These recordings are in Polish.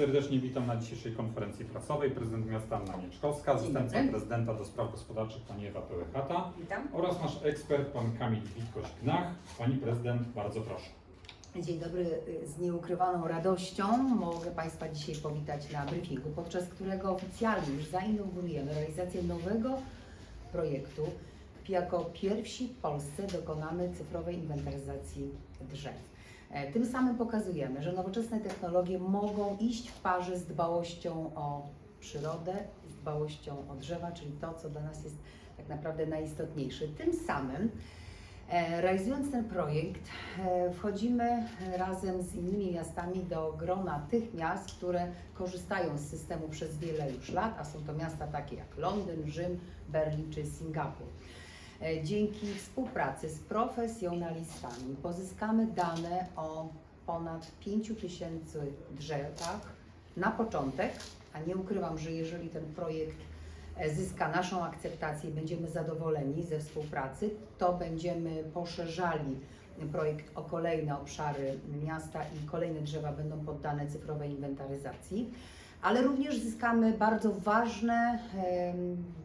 Serdecznie witam na dzisiejszej konferencji prasowej. Prezydent miasta Anna Mieczkowska, zastępca prezydenta do spraw gospodarczych pani Ewa Pełechata Witam. oraz nasz ekspert pan Kamil Witkoś-Gnach. Pani prezydent, bardzo proszę. Dzień dobry. Z nieukrywaną radością mogę Państwa dzisiaj powitać na briefingu, podczas którego oficjalnie już zainaugurujemy realizację nowego projektu. Jako pierwsi w Polsce dokonamy cyfrowej inwentaryzacji drzew. E, Tym samym pokazujemy, że nowoczesne technologie mogą iść w parze z dbałością o przyrodę, z dbałością o drzewa, czyli to, co dla nas jest tak naprawdę najistotniejsze. Tym samym E, Realizując ten projekt, e, wchodzimy razem z innymi miastami do grona tych miast, które korzystają z systemu przez wiele już lat, a są to miasta takie jak Londyn, Rzym, Berlin czy Singapur. E, Dzięki współpracy z profesjonalistami pozyskamy dane o ponad 5 tysięcy drzewach na początek, a nie ukrywam, że jeżeli ten projekt e, zyska naszą akceptację i będziemy zadowoleni ze współpracy, to będziemy poszerzali projekt o kolejne obszary miasta i kolejne drzewa będą poddane cyfrowej inwentaryzacji. Ale również zyskamy bardzo ważne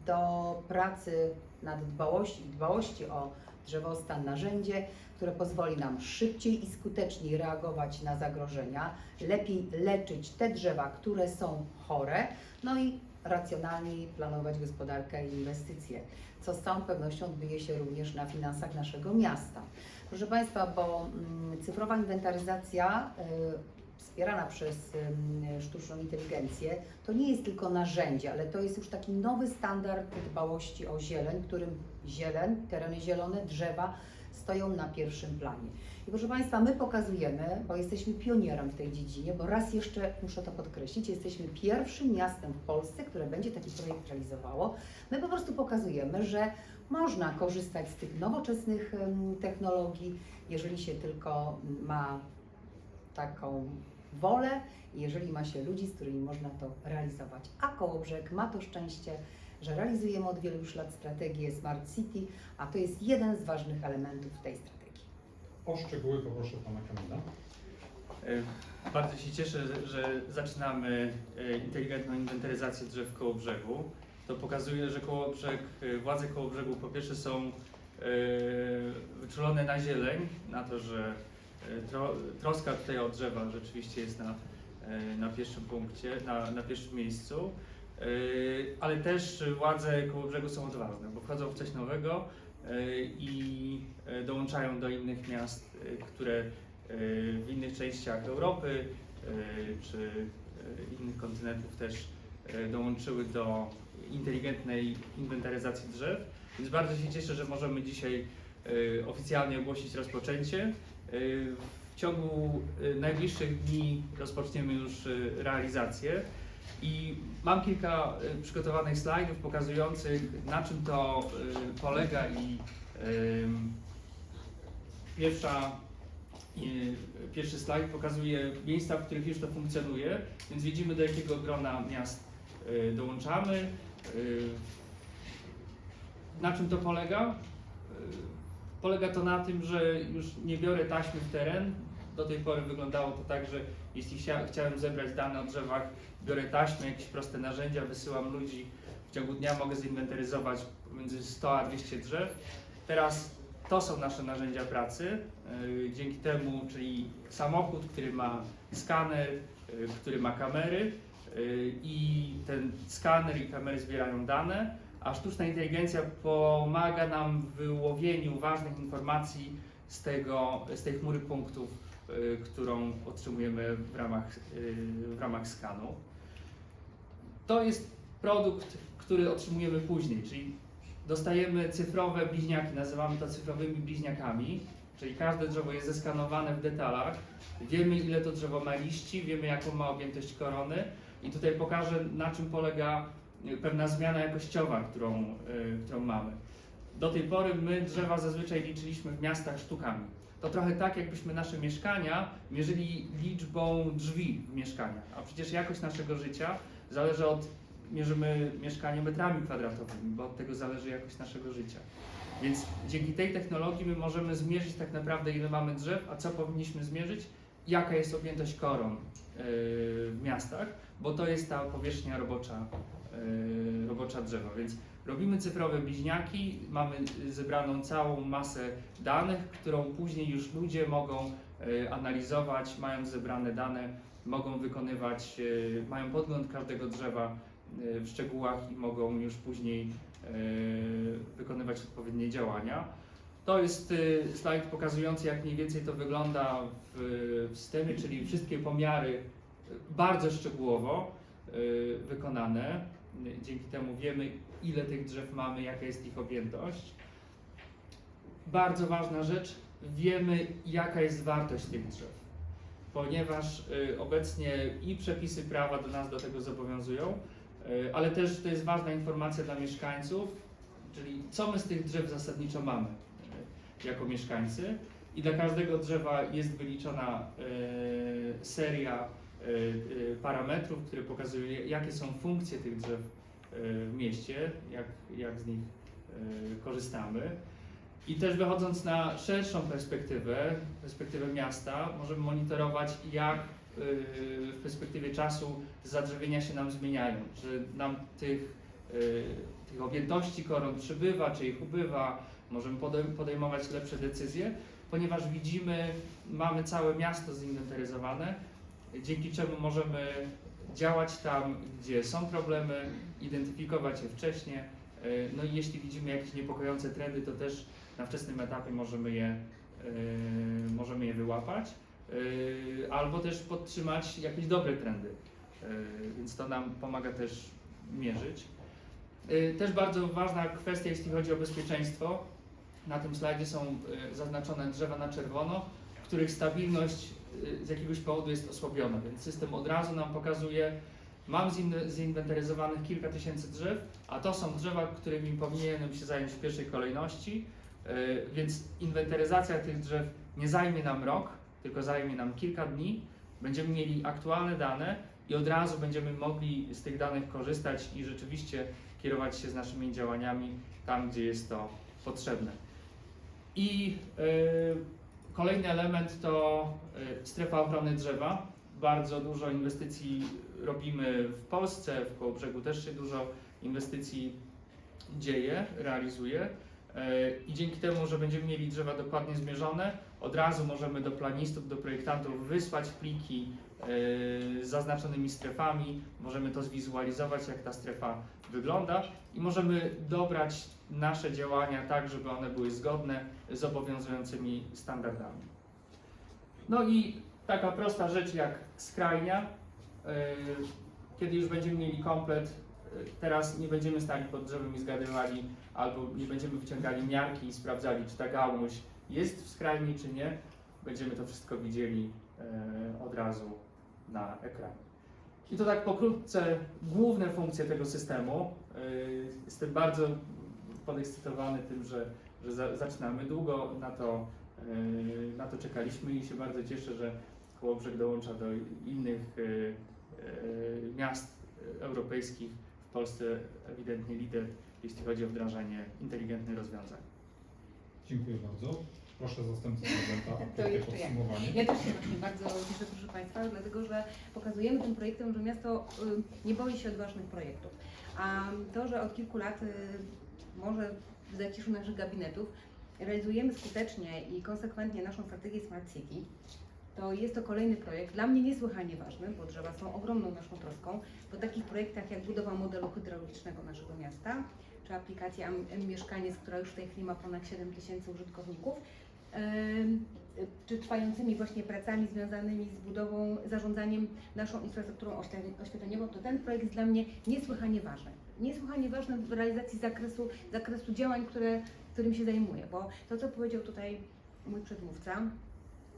do pracy nad dbałości, dbałości o drzewostan narzędzie, które pozwoli nam szybciej i skuteczniej reagować na zagrożenia, lepiej leczyć te drzewa, które są chore, no i racjonalniej planować gospodarkę i inwestycje, co z całą pewnością odbije się również na finansach naszego miasta. Proszę Państwa, bo mm, cyfrowa inwentaryzacja y, wspierana przez sztuczną inteligencję to nie jest tylko narzędzie, ale to jest już taki nowy standard dbałości o zieleń, którym zieleń, tereny zielone, drzewa stoją na pierwszym planie. I proszę Państwa, my pokazujemy, bo jesteśmy pionierem w tej dziedzinie, bo raz jeszcze muszę to podkreślić, jesteśmy pierwszym miastem w Polsce, które będzie taki projekt realizowało. My po prostu pokazujemy, że można korzystać z tych nowoczesnych technologii, jeżeli się tylko ma taką wolę i jeżeli ma się ludzi, z którymi można to realizować. A Kołobrzeg ma to szczęście, że realizujemy od wielu już lat strategię Smart City, a to jest jeden z ważnych elementów tej strategii. O szczegóły poproszę pana Kamila. E, Bardzo się cieszę, że- zaczynamy e, inteligentną inwentaryzację drzew koło brzegu. To pokazuje, że koło brzeg, e, władze koło brzegu po pierwsze są wyczulone na zieleń, na to, że tro, troska tutaj o drzewa rzeczywiście jest na, e, na pierwszym punkcie, na, na pierwszym miejscu. E, Ale też władze koło brzegu są odważne, bo wchodzą w coś nowego e, i dołączają do innych miast, które w innych częściach Europy czy innych kontynentów też dołączyły do inteligentnej inwentaryzacji drzew. Więc bardzo się cieszę, że możemy dzisiaj oficjalnie ogłosić rozpoczęcie. W ciągu y, najbliższych dni rozpoczniemy już y, realizację. I mam kilka y, przygotowanych slajdów pokazujących na czym to polega i pierwsza Pierwszy slajd pokazuje miejsca, w których już to funkcjonuje, więc widzimy do jakiego grona miast dołączamy. Na czym to polega? Y, Polega to na tym, że już nie biorę taśmy w teren. Do tej pory wyglądało to tak, że jeśli chcia, chciałem zebrać dane o drzewach, biorę taśmy, jakieś proste narzędzia, wysyłam ludzi. W ciągu dnia mogę zinwentaryzować między 100 a 200 drzew. Teraz to są nasze narzędzia pracy. Yy, Dzięki temu, czyli samochód, który ma skaner, yy, który ma kamery yy, i ten skaner i kamery zbierają dane, a sztuczna inteligencja pomaga nam w wyłowieniu ważnych informacji z, tego, z tej chmury punktów, yy, którą otrzymujemy w ramach, yy, w ramach skanu. To jest produkt, który otrzymujemy później, czyli dostajemy cyfrowe bliźniaki, nazywamy to cyfrowymi bliźniakami, czyli każde drzewo jest zeskanowane w detalach, wiemy ile to drzewo ma liści, wiemy jaką ma objętość korony i tutaj pokażę na czym polega y, pewna zmiana jakościowa, którą, y, którą mamy. Do tej pory my drzewa zazwyczaj liczyliśmy w miastach sztukami. To trochę tak, jakbyśmy nasze mieszkania mierzyli liczbą drzwi w mieszkaniach, a przecież jakość naszego życia zależy od mierzymy mieszkanie metrami kwadratowymi, bo od tego zależy jakość naszego życia. Więc dzięki tej technologii my możemy zmierzyć tak naprawdę ile mamy drzew, a co powinniśmy zmierzyć jaka jest objętość koron yy, w miastach, bo to jest ta powierzchnia robocza, robocza drzewa. Więc robimy cyfrowe bliźniaki, mamy zebraną całą masę danych, którą później już ludzie mogą yy, analizować, mając zebrane dane, mogą wykonywać, yy, mają podgląd każdego drzewa w szczegółach i mogą już później wykonywać odpowiednie działania. To jest slajd pokazujący, jak mniej więcej to wygląda w, w systemie, czyli wszystkie pomiary bardzo szczegółowo wykonane. Dzięki temu wiemy, ile tych drzew mamy, jaka jest ich objętość. Bardzo ważna rzecz, wiemy, jaka jest wartość tych drzew, ponieważ y, obecnie i przepisy prawa do nas do tego zobowiązują, y, ale też to jest ważna informacja dla mieszkańców, czyli co my z tych drzew zasadniczo mamy y, jako mieszkańcy. I dla każdego drzewa jest wyliczona seria parametrów, które pokazują, jakie są funkcje tych drzew y, w mieście, jak, jak z nich korzystamy. I też wychodząc na szerszą perspektywę, perspektywę miasta, możemy monitorować, jak w perspektywie czasu zadrzewienia się nam zmieniają, że nam tych, tych objętości koron przybywa, czy ich ubywa, możemy podej- podejmować lepsze decyzje, ponieważ widzimy, mamy całe miasto zinwentaryzowane, dzięki czemu możemy działać tam, gdzie są problemy, identyfikować je wcześniej. y, No i jeśli widzimy jakieś niepokojące trendy, to też na wczesnym etapie możemy je, y, możemy je wyłapać, y, albo też podtrzymać jakieś dobre trendy. Więc to nam pomaga też mierzyć. Też bardzo ważna kwestia, jeśli chodzi o bezpieczeństwo. Na tym slajdzie są zaznaczone drzewa na czerwono, których stabilność z jakiegoś powodu jest osłabiona, więc system od razu nam pokazuje, mam zin- zinwentaryzowanych kilka tysięcy drzew, a to są drzewa, którymi powinienem się zająć w pierwszej kolejności, y, więc inwentaryzacja tych drzew nie zajmie nam rok, tylko zajmie nam kilka dni. Będziemy mieli aktualne dane i od razu będziemy mogli z tych danych korzystać i rzeczywiście kierować się z naszymi działaniami tam, gdzie jest to potrzebne. I y, kolejny element to y, strefa ochrony drzewa. Bardzo dużo inwestycji robimy w Polsce, w Kołobrzegu też się dużo inwestycji dzieje, realizuje. Y, I dzięki temu, że będziemy mieli drzewa dokładnie zmierzone, od razu możemy do planistów, do projektantów wysłać pliki y, z zaznaczonymi strefami, możemy to zwizualizować, jak ta strefa wygląda i możemy dobrać nasze działania tak, żeby one były zgodne z obowiązującymi standardami. No i taka prosta rzecz jak skrajnia. Yy, Kiedy już będziemy mieli komplet, teraz nie będziemy stali pod drzewem i zgadywali, albo nie będziemy wyciągali miarki i sprawdzali, czy ta gałąź jest w skrajni, czy nie. Będziemy to wszystko widzieli yy, od razu na ekranie. I to tak pokrótce główne funkcje tego systemu. Yy, Jestem bardzo podekscytowany tym, że, że za, zaczynamy. Długo na to, yy, na to czekaliśmy i się bardzo cieszę, że Kołobrzeg dołącza do innych miast europejskich. W Polsce ewidentnie lider, jeśli chodzi o wdrażanie inteligentnych rozwiązań. Dziękuję bardzo. Proszę zastępcę prezydenta o To krótkie ja. podsumowanie. Ja też się właśnie bardzo cieszę, proszę Państwa, dlatego że pokazujemy tym projektem, że miasto y, nie boi się odważnych projektów. A to, że od kilku lat, y, może w zaciszu naszych gabinetów, realizujemy skutecznie i konsekwentnie naszą strategię Smart City, to jest to kolejny projekt, dla mnie niesłychanie ważny, bo drzewa są ogromną naszą troską. Po takich projektach jak budowa modelu hydraulicznego naszego miasta, czy aplikacja M- M-Mieszkaniec, która już w tej chwili ma ponad 7 tysięcy użytkowników, czy trwającymi właśnie pracami związanymi z budową, zarządzaniem naszą infrastrukturą oświetleniową, to ten projekt jest dla mnie niesłychanie ważny. Niesłychanie ważny w realizacji zakresu, zakresu działań, które, którym się zajmuję, bo to, co powiedział tutaj mój przedmówca,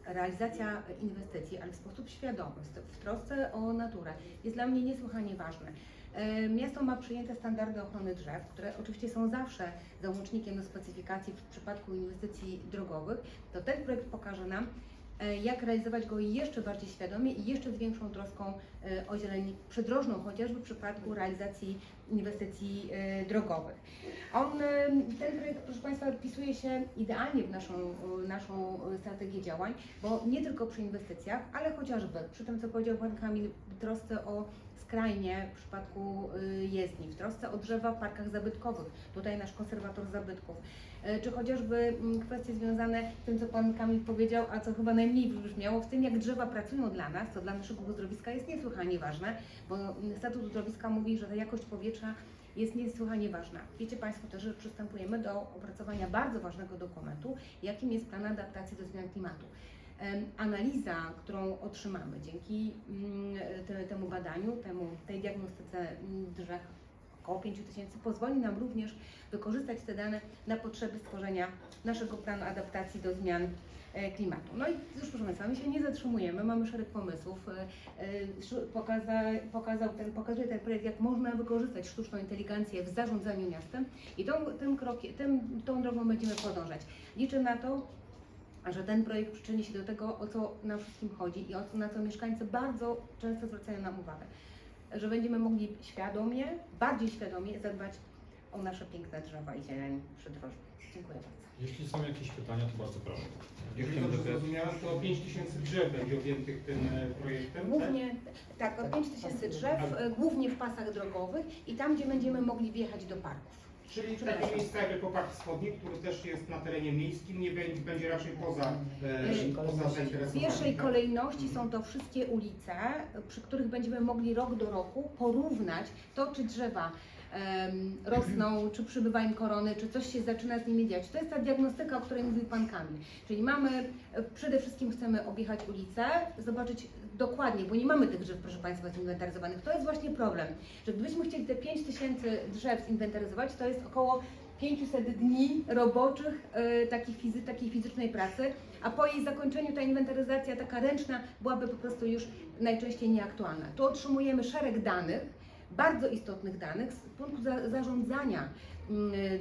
realizacja inwestycji, ale w sposób świadomy, w trosce o naturę, jest dla mnie niesłychanie ważne. Miasto ma przyjęte standardy ochrony drzew, które oczywiście są zawsze załącznikiem do specyfikacji w przypadku inwestycji drogowych. To ten projekt pokaże nam, e, jak realizować go jeszcze bardziej świadomie i jeszcze z większą troską e, o zieleń przydrożną, chociażby w przypadku realizacji inwestycji e, drogowych. On, ten projekt, proszę Państwa, wpisuje się idealnie w naszą, naszą strategię działań, bo nie tylko przy inwestycjach, ale chociażby przy tym, co powiedział Pan Kamil, w trosce o skrajnie w przypadku y, jezdni, w trosce o drzewa w parkach zabytkowych, tutaj nasz konserwator zabytków, E, czy chociażby mm, kwestie związane z tym, co Pan Kamil powiedział, a co chyba najmniej wybrzmiało, w tym jak drzewa pracują dla nas, to dla naszego uzdrowiska jest niesłychanie ważne, bo mm, statut uzdrowiska mówi, że ta jakość powietrza jest niesłychanie ważna. Wiecie Państwo też, że przystępujemy do opracowania bardzo ważnego dokumentu, jakim jest plan adaptacji do zmian klimatu. Analiza, którą otrzymamy dzięki mm, te, temu badaniu, temu, tej diagnostyce mm, drzew, około 5 tysięcy, pozwoli nam również wykorzystać te dane na potrzeby stworzenia naszego planu adaptacji do zmian e, klimatu. No i już proszę Państwa, my się nie zatrzymujemy, mamy szereg pomysłów. E, e, Pokaza, pokazał ten, pokazuje ten projekt, jak można wykorzystać sztuczną inteligencję w zarządzaniu miastem i tą, tym krokiem, tym, tą drogą będziemy podążać. Liczę na to, że ten projekt przyczyni się do tego, o co nam wszystkim chodzi i o co, na co mieszkańcy bardzo często zwracają nam uwagę. Że będziemy mogli świadomie, bardziej świadomie zadbać o nasze piękne drzewa i zieleń przydrożną. Dziękuję bardzo. Jeśli są jakieś pytania, to bardzo proszę. Jeżeli dobrze zrozumiałem, to 5 tysięcy drzew będzie objętych tym e, projektem. tak? Głównie, tak, o 5 tysięcy drzew, e, głównie w pasach drogowych i tam, gdzie będziemy mogli wjechać do parków. Czyli takie miejsca jak Park Wschodni, który też jest na terenie miejskim, nie będzie, będzie raczej poza, e, poza W zainteresowaniem. pierwszej tak? kolejności są to wszystkie ulice, przy których będziemy mogli rok do roku porównać to, czy drzewa em, rosną, czy przybywa im korony, czy coś się zaczyna z nimi dziać. To jest ta diagnostyka, o której mówił Pan Kamil. Czyli mamy, e, przede wszystkim chcemy objechać ulicę, zobaczyć dokładnie, bo nie mamy tych drzew, proszę Państwa, zinwentaryzowanych. To jest właśnie problem, że gdybyśmy chcieli te 5 tysięcy drzew zinwentaryzować, to jest około 500 dni roboczych e, takiej, fizy, takiej fizycznej pracy, a po jej zakończeniu ta inwentaryzacja taka ręczna byłaby po prostu już najczęściej nieaktualna. Tu otrzymujemy szereg danych, bardzo istotnych danych z punktu za, zarządzania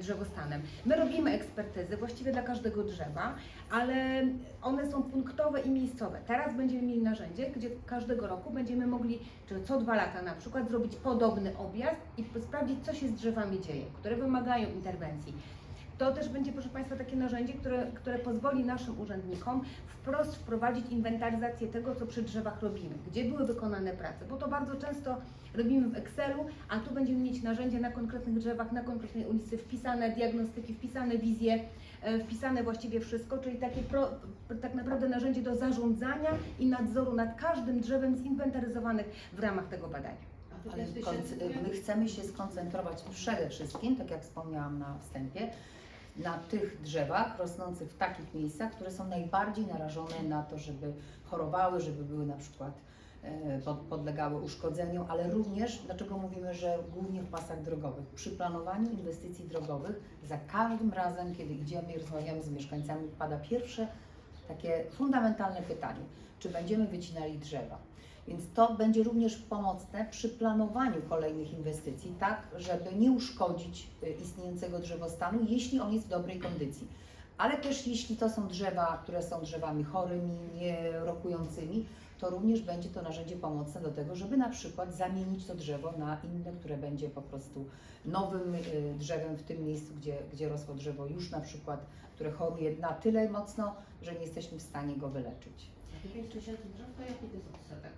drzewostanem. My robimy ekspertyzy właściwie dla każdego drzewa, ale one są punktowe i miejscowe. Teraz będziemy mieli narzędzie, gdzie każdego roku będziemy mogli, czy co dwa lata na przykład, zrobić podobny objazd i sprawdzić, co się z drzewami dzieje, które wymagają interwencji. To też będzie, proszę Państwa, takie narzędzie, które, które pozwoli naszym urzędnikom wprost wprowadzić inwentaryzację tego, co przy drzewach robimy, gdzie były wykonane prace, bo to bardzo często robimy w Excelu, a tu będziemy mieć narzędzie na konkretnych drzewach, na konkretnej ulicy, wpisane diagnostyki, wpisane wizje, e, wpisane właściwie wszystko, czyli takie pro, tak naprawdę narzędzie do zarządzania i nadzoru nad każdym drzewem zinwentaryzowanych w ramach tego badania. Ale my chcemy się skoncentrować przede wszystkim, tak jak wspomniałam na wstępie, na tych drzewach rosnących w takich miejscach, które są najbardziej narażone na to, żeby chorowały, żeby były na przykład podlegały uszkodzeniu, ale również, dlaczego mówimy, że głównie w pasach drogowych. Przy planowaniu inwestycji drogowych za każdym razem, kiedy idziemy i rozmawiamy z mieszkańcami, pada pierwsze takie fundamentalne pytanie, czy będziemy wycinali drzewa. Więc to będzie również pomocne przy planowaniu kolejnych inwestycji, tak żeby nie uszkodzić y, istniejącego drzewostanu, jeśli on jest w dobrej kondycji. Ale też jeśli to są drzewa, które są drzewami chorymi, nierokującymi, to również będzie to narzędzie pomocne do tego, żeby na przykład zamienić to drzewo na inne, które będzie po prostu nowym y, drzewem w tym miejscu, gdzie, gdzie rosło drzewo już na przykład, które choruje na tyle mocno, że nie jesteśmy w stanie go wyleczyć. 5 tysięcy drzew to jaki to jest odsetek?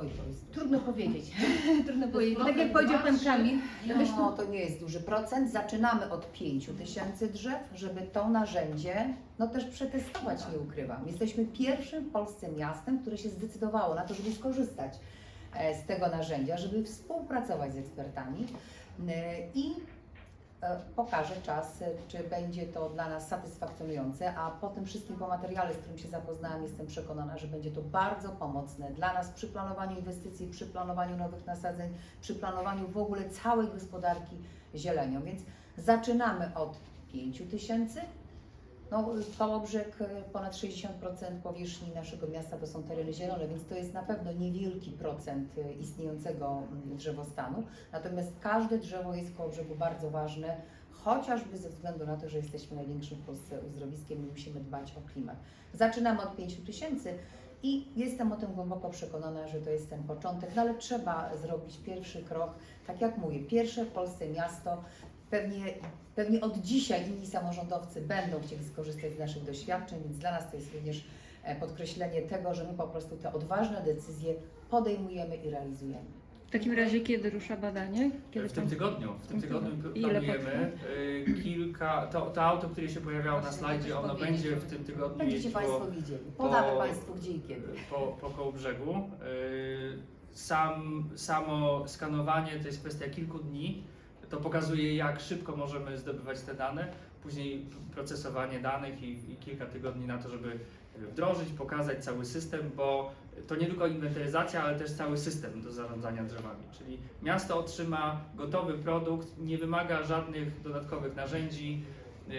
Oj, to jest Trudno powiedzieć. Trudno powiedzieć. Tak jak powiedział Pan? Kamil, myśmy No, to nie jest duży procent. Zaczynamy od 5 tysięcy drzew, żeby to narzędzie no też przetestować, nie ukrywam. Jesteśmy pierwszym w Polsce miastem, które się zdecydowało na to, żeby skorzystać e, z tego narzędzia, żeby współpracować z ekspertami e, i pokaże czas, e, czy będzie to dla nas satysfakcjonujące, a po tym wszystkim, po materiale, z którym się zapoznałam, jestem przekonana, że będzie to bardzo pomocne dla nas przy planowaniu inwestycji, przy planowaniu nowych nasadzeń, przy planowaniu w ogóle całej gospodarki zielenią. Więc zaczynamy od 5 tysięcy. No, Kołobrzeg, e, ponad 60% powierzchni naszego miasta to są tereny zielone, więc to jest na pewno niewielki procent e, istniejącego mm, drzewostanu. Natomiast każde drzewo jest w Kołobrzegu bardzo ważne, chociażby ze względu na to, że jesteśmy największym w Polsce uzdrowiskiem i musimy dbać o klimat. Zaczynamy od 5 tysięcy i jestem o tym głęboko przekonana, że to jest ten początek, no ale trzeba zrobić pierwszy krok, tak jak mówię, pierwsze w Polsce miasto, pewnie, pewnie od dzisiaj inni samorządowcy będą chcieli skorzystać z naszych doświadczeń, więc dla nas to jest również e, podkreślenie tego, że my po prostu te odważne decyzje podejmujemy i realizujemy. W takim razie kiedy rusza badanie? Kiedy W tym tygodniu, w tym tygodniu planujemy y, kilka, to, to auto, które się pojawiało na slajdzie, ono będzie w tym tygodniu Będziecie Państwo widzieli. Podamy po- Państwu gdzie i kiedy. po, po koło brzegu. Y, Sam, samo skanowanie to jest kwestia kilku dni. To pokazuje, jak szybko możemy zdobywać te dane. Później procesowanie danych i, i kilka tygodni na to, żeby wdrożyć, pokazać cały system, bo to nie tylko inwentaryzacja, ale też cały system do zarządzania drzewami. Czyli miasto otrzyma gotowy produkt, nie wymaga żadnych dodatkowych narzędzi. Yy,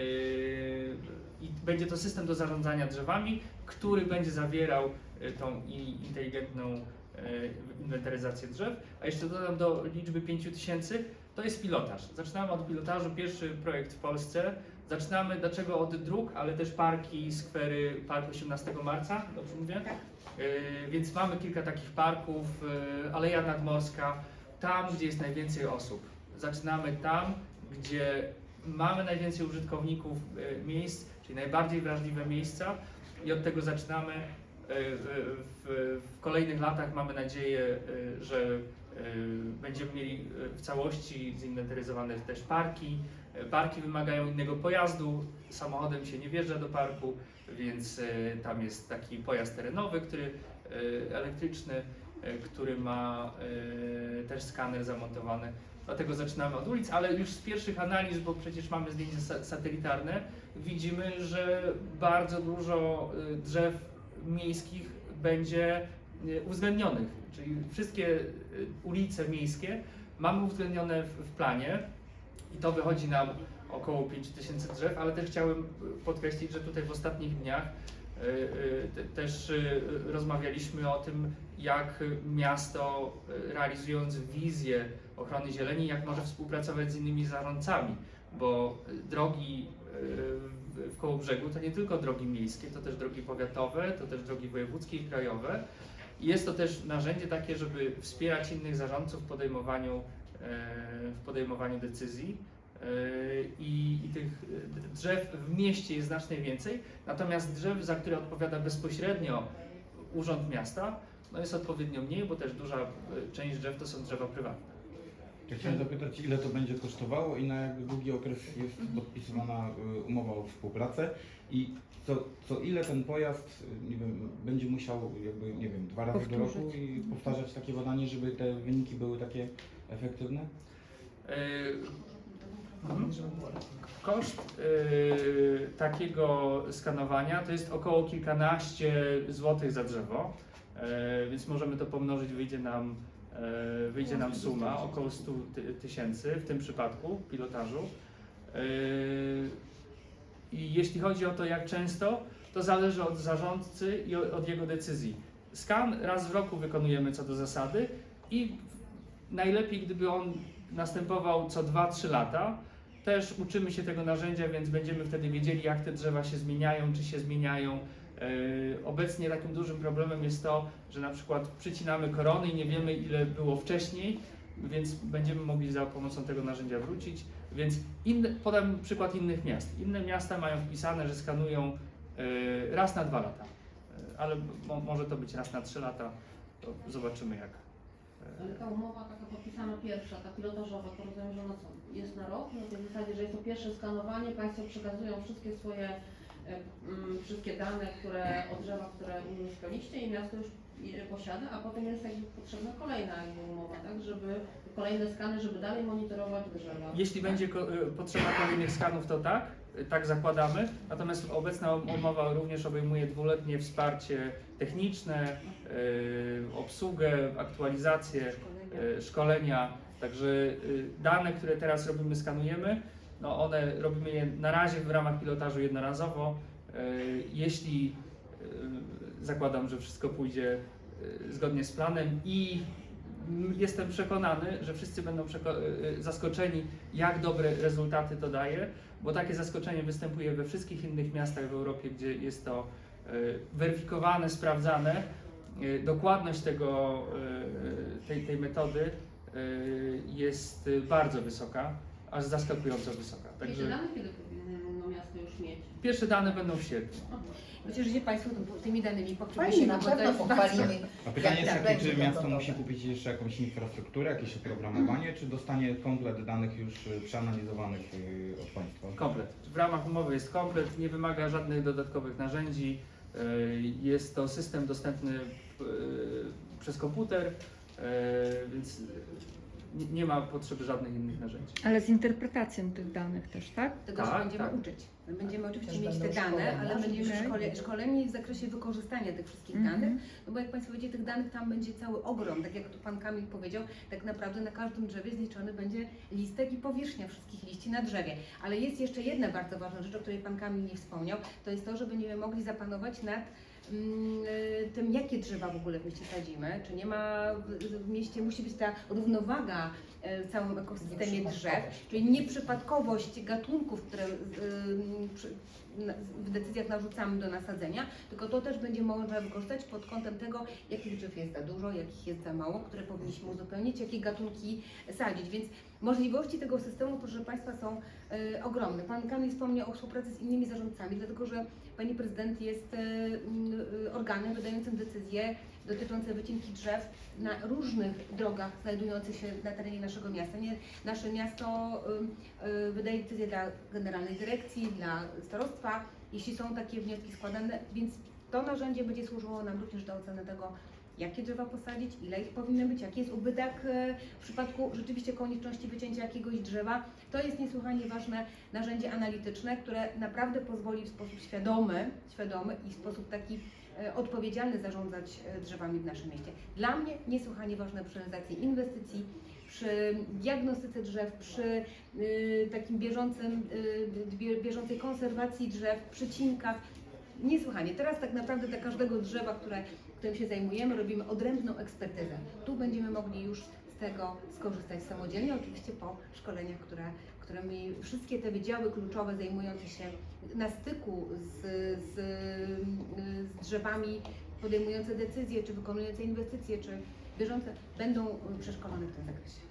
I będzie to system do zarządzania drzewami, który będzie zawierał y, tą inteligentną inwentaryzację drzew. A jeszcze dodam do liczby 5000, to jest pilotaż. Zaczynamy od pilotażu, pierwszy projekt w Polsce. Zaczynamy dlaczego od dróg, ale też parki, skwery, park 18 marca, dobrze mówię? Y, Więc mamy kilka takich parków, y, Aleja Nadmorska, tam gdzie jest najwięcej osób. Zaczynamy tam, gdzie mamy najwięcej użytkowników y, miejsc, czyli najbardziej wrażliwe miejsca i od tego zaczynamy. Y, y, W, w kolejnych latach mamy nadzieję, y, że będziemy mieli y, w całości zinwentaryzowane też parki. Y, Parki wymagają innego pojazdu, samochodem się nie wjeżdża do parku, więc y, tam jest taki pojazd terenowy, który y, elektryczny, y, który ma y, też skaner zamontowany. Dlatego zaczynamy od ulic, ale już z pierwszych analiz, bo przecież mamy zdjęcia sa- satelitarne, widzimy, że bardzo dużo y, drzew miejskich będzie y, uwzględnionych. Czyli wszystkie y, ulice miejskie mamy uwzględnione w, planie i to wychodzi nam około 5000 drzew, ale też chciałem y, podkreślić, że tutaj w ostatnich dniach y, y, te- też y, rozmawialiśmy o tym, jak miasto y, realizując wizję ochrony zieleni, jak może współpracować z innymi zarządcami, bo y, drogi y, w koło brzegu to nie tylko drogi miejskie, to też drogi powiatowe, to też drogi wojewódzkie i krajowe. Jest to też narzędzie takie, żeby wspierać innych zarządców w podejmowaniu, e, w podejmowaniu decyzji. E, I, I tych e, drzew w mieście jest znacznie więcej, natomiast drzew, za które odpowiada bezpośrednio Urząd Miasta, no jest odpowiednio mniej, bo też duża część drzew to są drzewa prywatne. Ja chciałem zapytać, ile to będzie kosztowało i na jak długi okres jest podpisywana y, umowa o współpracę i co, co ile ten pojazd, y, nie wiem, będzie musiał jakby, nie wiem, dwa razy do roku Powtórzyć. i powtarzać takie badanie, żeby te wyniki były takie efektywne? E, mhm. Koszt e, takiego skanowania to jest około kilkanaście złotych za drzewo, e, więc możemy to pomnożyć, wyjdzie nam, wyjdzie nam suma około 100 ty- tysięcy w tym przypadku pilotażu. E, I jeśli chodzi o to, jak często, to zależy od zarządcy i od jego decyzji. Skan raz w roku wykonujemy co do zasady i najlepiej, gdyby on następował co 2-3 lata. Też uczymy się tego narzędzia, więc będziemy wtedy wiedzieli, jak te drzewa się zmieniają, czy się zmieniają. Yy, Obecnie takim dużym problemem jest to, że na przykład przycinamy korony i nie wiemy, ile było wcześniej, więc będziemy mogli za pomocą tego narzędzia wrócić. Więc inne, podam przykład innych miast. Inne miasta mają wpisane, że skanują yy, raz na dwa lata, Yy, ale mo, może to być raz na trzy lata. To zobaczymy, jak. Ale ta umowa taka podpisana pierwsza, ta pilotażowa, to rozumiem, że ona jest na rok? Na tej zasadzie, że jest to pierwsze skanowanie, Państwo przekazują wszystkie swoje, e, wszystkie dane, które o drzewach, które uzyskaliście i miasto już je posiada, a potem jest jakby potrzebna kolejna jakby umowa, tak, żeby kolejne skany, żeby dalej monitorować drzewa. Jeśli będzie ko- y, potrzeba kolejnych skanów, to tak, y, tak zakładamy. Natomiast obecna umowa również obejmuje dwuletnie wsparcie techniczne, y, obsługę, aktualizację, y, szkolenia. Także y, dane, które teraz robimy, skanujemy, no one robimy je na razie w ramach pilotażu jednorazowo. Y, Jeśli y, zakładam, że wszystko pójdzie y, zgodnie z planem i jestem przekonany, że wszyscy będą zaskoczeni, jak dobre rezultaty to daje, bo takie zaskoczenie występuje we wszystkich innych miastach w Europie, gdzie jest to weryfikowane, sprawdzane. Dokładność tego, tej, tej metody jest bardzo wysoka, aż zaskakująco wysoka. Także... Także dane kiedy powinno miasto już mieć? pierwsze dane będą w sierpniu. Myślę, że się Państwo tym- tymi danymi Fajnie, pochwalimy, na bo to pewno jest bardzo... pochwalimy. A pytanie jest Jak takie, będzie czy to miasto gotowe. musi kupić jeszcze jakąś infrastrukturę, jakieś oprogramowanie, czy dostanie komplet danych już y, przeanalizowanych y, od państwa? Komplet. W ramach umowy jest komplet, nie wymaga żadnych dodatkowych narzędzi. Y, Jest to system dostępny y, przez komputer, y, więc nie- nie ma potrzeby żadnych innych narzędzi. Ale z interpretacją tych danych też, tak? Tego się Tak, będziemy tak. uczyć. My będziemy oczywiście Też mieć te dane, szkolenia, ale będziemy okej. szkole, szkoleni w zakresie wykorzystania tych wszystkich Mhm. danych, no bo jak Państwo wiecie, tych danych tam będzie cały ogrom, tak jak tu Pan Kamil powiedział, tak naprawdę na każdym drzewie zliczony będzie listek i powierzchnia wszystkich liści na drzewie. Ale jest jeszcze jedna bardzo ważna rzecz, o której Pan Kamil nie wspomniał, to jest to, że będziemy mogli zapanować nad mm, tym, jakie drzewa w ogóle w mieście sadzimy, czy nie ma w, mieście, musi być ta równowaga e, w całym ekosystemie drzew, czyli nieprzypadkowość gatunków, które na, w decyzjach narzucamy do nasadzenia, tylko to też będzie można wykorzystać pod kątem tego, jakich drzew jest za dużo, jakich jest za mało, które powinniśmy uzupełnić, jakie gatunki sadzić. Więc możliwości tego systemu, proszę Państwa, są e, ogromne. Pan Kamil wspomniał o współpracy z innymi zarządcami, dlatego że Pani Prezydent jest e, e, organem wydającym decyzje dotyczące wycinki drzew na różnych drogach znajdujących się na terenie naszego miasta. Nie, nasze miasto y, wydaje decyzje dla Generalnej Dyrekcji, dla starostwa, jeśli są takie wnioski składane, więc to narzędzie będzie służyło nam również do oceny tego, jakie drzewa posadzić, ile ich powinno być, jaki jest ubytek e, w przypadku rzeczywiście konieczności wycięcia jakiegoś drzewa. To jest niesłychanie ważne narzędzie analityczne, które naprawdę pozwoli w sposób świadomy, świadomy i w sposób taki e, odpowiedzialny zarządzać e, drzewami w naszym mieście. Dla mnie niesłychanie ważne przy realizacji inwestycji, przy diagnostyce drzew, przy takim bieżącym, bie- bieżącej konserwacji drzew, przycinkach. Niesłychanie. Teraz tak naprawdę dla każdego drzewa, które, którym się zajmujemy, robimy odrębną ekspertyzę. Tu będziemy mogli już z tego skorzystać samodzielnie, oczywiście po szkoleniach, które, które mi wszystkie te wydziały kluczowe zajmujące się na styku z, z, z drzewami, podejmujące decyzje, czy wykonujące inwestycje, czy bieżące, będą przeszkolone w tym zakresie.